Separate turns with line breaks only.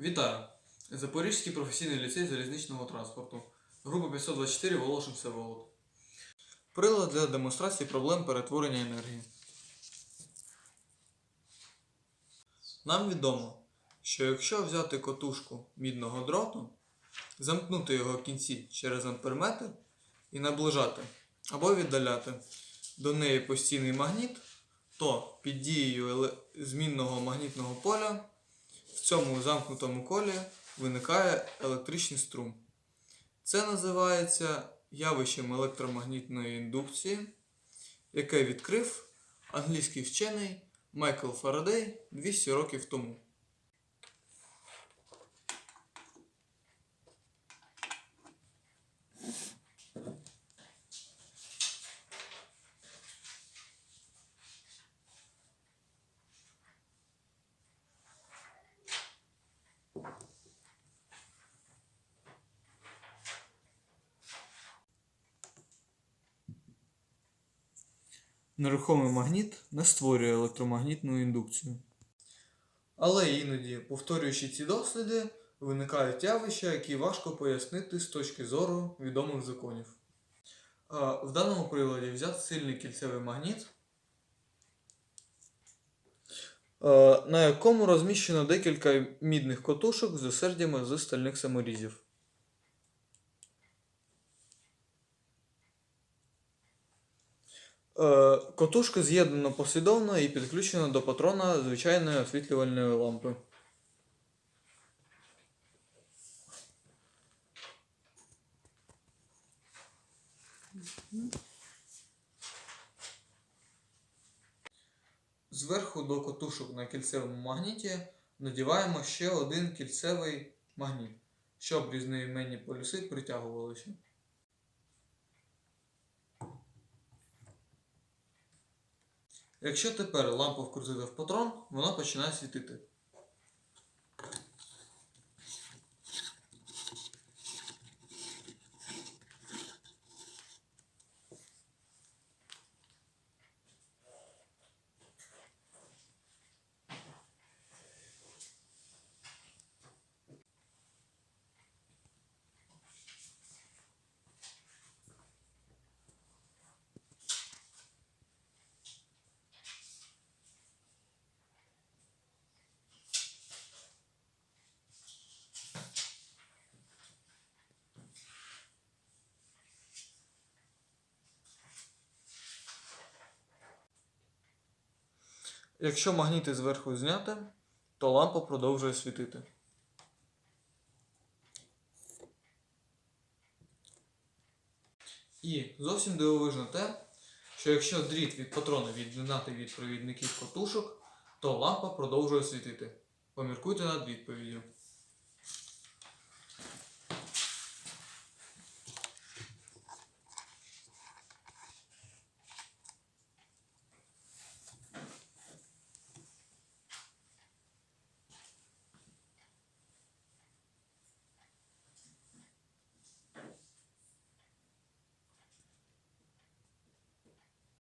Вітаю! Запорізький професійний ліцей залізничного транспорту. Група 524 Волошин Всеволод. Прилад для демонстрації проблем перетворення енергії. Нам відомо, що якщо взяти котушку мідного дроту, замкнути його кінці через амперметр і наближати або віддаляти до неї постійний магніт, то під дією змінного магнітного поля в цьому замкнутому колі виникає електричний струм. Це називається явищем електромагнітної індукції, яке відкрив англійський вчений Майкл Фарадей 200 років тому. Нерухомий магніт не створює електромагнітну індукцію. Але іноді, повторюючи ці досліди, виникають явища, які важко пояснити з точки зору відомих законів. В даному приладі взят сильний кільцевий магніт, на якому розміщено декілька мідних котушок з осердями з стальних саморізів. Котушка з'єднана послідовно і підключена до патрона звичайної освітлювальної лампи. Зверху до котушок на кільцевому магніті надіваємо ще один кільцевий магніт, щоб різноіменні полюси притягувалися. Якщо тепер лампу вкрутити в патрон, вона починає світити. Якщо магніти зверху зняти, то лампа продовжує світити. І зовсім дивовижно те, що якщо дріт від патрона від'єднати від провідників котушок, то лампа продовжує світити. Поміркуйте над відповіддю.